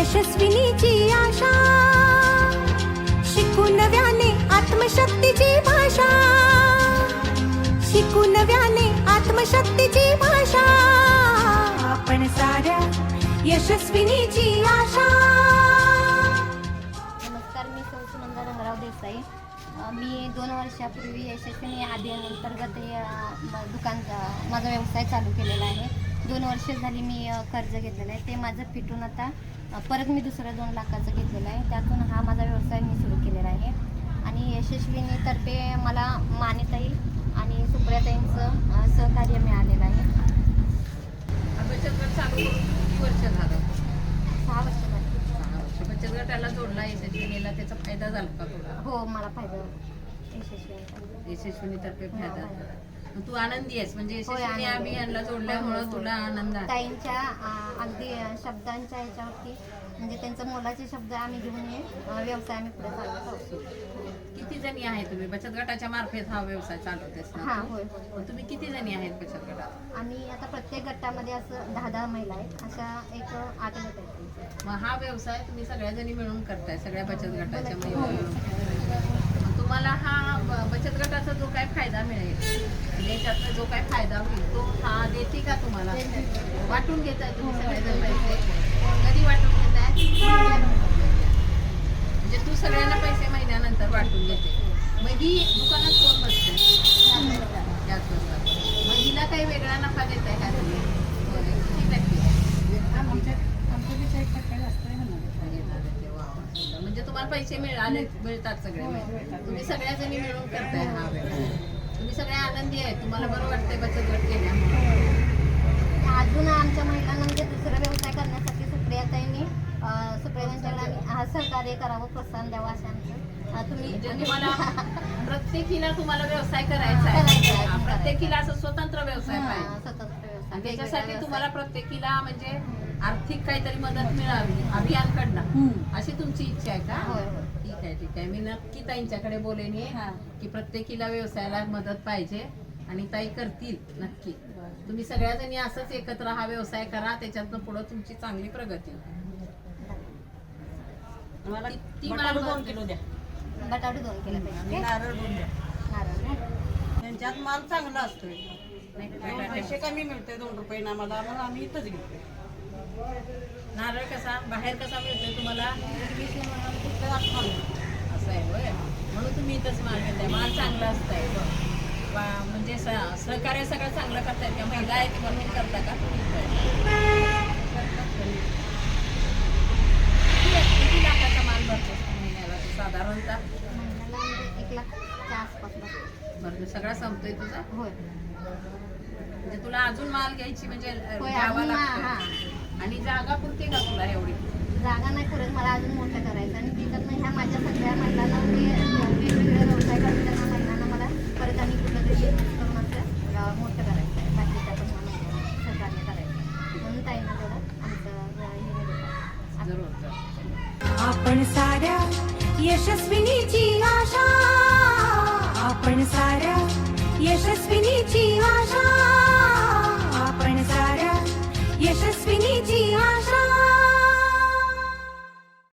यशस्विनीची आशा. शिकू नव्याने आत्मशक्तीची भाषा. शिकू नव्याने आत्मशक्तीची भाषा. आपण साऱ्या यशस्विनीची आशा. नमस्कार मी सौ सुनंदा रंगराव देसाई. मी दोन वर्षापूर्वी यशस्वी आधी अंतर्गत दुकान माझा व्यवसाय चालू केलेला आहे. दोन वर्ष झाली मी कर्ज घेतलेलं आहे. ते माझं फिटून आता परत मी दुसरं दोन लाखाचं घेतलेलं आहे. त्यातून हा माझा व्यवसाय मी सुरू केलेला आहे. आणि यशस्वीनीतर्फे मला मानेताई आणि सुप्रियाताईंचं सहकार्य मिळालेलं आहे. बचत गट चालू करून किती वर्ष झालं? सहा वर्ष झाली. सहा वर्ष. बचत गटाला जोडला यशस्विनीला त्याचा फायदा झाला का हो मला फायदा यशस्वी. यशस्विनीतर्फे फायदा झाला. मग तू आनंदी आहेस. म्हणजे आहे. अभियानला जोडल्यामुळं होय, तुला आनंद आहे. ताईंच्या अगदी शब्दांच्या ह्याच्यावरती म्हणजे त्यांचं मोलाचे शब्द आम्ही घेऊन हे अं, व्यवसाय आम्ही पुढे चालवत किती जणी आहे तुम्ही? बचत गटाच्या मार्फत हा व्यवसाय चालवतेस हा ना? होय तुम्ही किती जणी आहेत बचत गटात? आम्ही आता प्रत्येक गटामध्ये असं दहा दहा महिला आहेत. अशा एक आठ गट आहेत. मग हा व्यवसाय तुम्ही सगळ्या जणी मिळून करताय सगळ्या बचत गटाच्या हो. तुम्हाला हा बचत गटाचा जो काय फायदा मिळेल म्हणजे याच्यातनं जो काय फायदा होईल तो हा देते का तुम्हाला वाटून घेताय तुम्ही सगळेजण पैसे कधी वाटून घेताय म्हणजे तू सगळ्यांना पैसे महिन्यानंतर वाटून घेते मग ही दुकानात कोण बसते याच बसतात मग हिला काही वेगळा नफा देत आहे का तुम्ही होय. किती टक्के घेणार आहे ते. वा, वा. सुंदर. म्हणजे तुम्हाला पैसे मिळाले मिळतात सगळे मिळून. तुम्ही सगळ्या जणी मिळून करताय हा व्यवसाय तुम्ही सगळे आनंदी आहे. तुम्हाला बरं वाटतंय बचत गट केल्यामुळे. अजून आमच्या महिलांना म्हणजे दुसरा व्यवसाय करण्यासाठी सुप्रियाताईंनी सुप्रियाताईंना आम्ही हा सहकार्य करावं प्रोत्साहन द्यावं असं आमचं. तुम्ही म्हणजे तुम्हाला प्रत्येकीला तुम्हाला व्यवसाय करायचा आहे. हा, प्रत्येकीला असं स्वतंत्र व्यवसाय हा, पाहिजे. स्वतंत्र व्यवसाय. आणि त्याच्यासाठी. तुम्हाला प्रत्येकीला म्हणजे आर्थिक काहीतरी मदत मिळावी अभियानकडनं अशी तुमची इच्छा आहे का. ठीक आहे ठीक आहे. मी नक्की ताईंच्याकडे बोलेन हे की प्रत्येकीला व्यवसायाला मदत पाहिजे आणि ताई करतील नक्की. तुम्ही सगळ्याजणी असंच एकत्र हा व्यवसाय करा त्याच्यातनं पुढे तुमची चांगली प्रगती. मला ती- दोन किलो द्या. बटाटे दोन केले आणि पाहिजे नारळ दोन द्या. नारळ? त्यांच्यात माल चांगला असतोय. पैसे कमी मिळते दोन रुपये आम्हाला आम्ही इथंच घेतो नारळ कसा बाहेर कसा मिळतोय तुम्हाला? असं आहे होय. म्हणून तुम्ही इथंच माल घेताय. माल चांगला असताय म्हणजे सहकार्य सगळं चांगलं करताय का? महिला आहेत म्हणून करता का? किती लाखाचा माल भरतो महिन्याला साधारणतः? एक लाखच्या आसपास. भरतो सगळा संपतोय तुझा? होय. म्हणजे तुला अजून माल घ्यायची म्हणजे लागतो आणि जागा पुरते का तुला एवढी. जागा नाही पुरत मला अजून मोठं करायचं आणि त्याच्यातनं ह्या माझ्या सगळ्या महिलांना म्हणजे वेगवेगळे व्यवसाय करताना महिलांना मला परत आणि कुठलं तरी करून असं मोठं करायचं आहे. बाकीच्या पण सहकार्य करायचं आहे. म्हणून ताईंना तेवढं आमचं अं, हे आपण साऱ्या यशस्विनीची आशा. आपण साऱ्या यशस्विनीची आशा.